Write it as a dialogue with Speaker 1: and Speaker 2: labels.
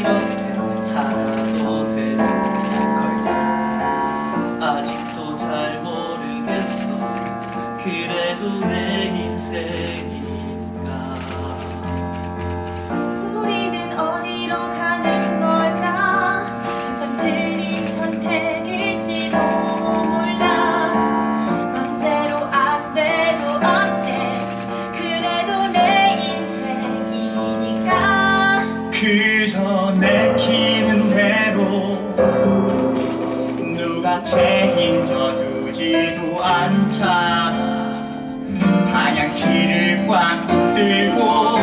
Speaker 1: 이렇게 살아도 되는 걸까? 아직도 잘 모르겠어. 그래도 내 인생이니까?
Speaker 2: 우리는 어디로 가는 걸까? 좀 틀린 선택일지도 몰라. 맘대로 안 돼도 어째 그래도 내 인생이니까.
Speaker 3: 그저 시키는 대로 누가 책임져 주지도 않잖아 단양 길을 꽉 붙들고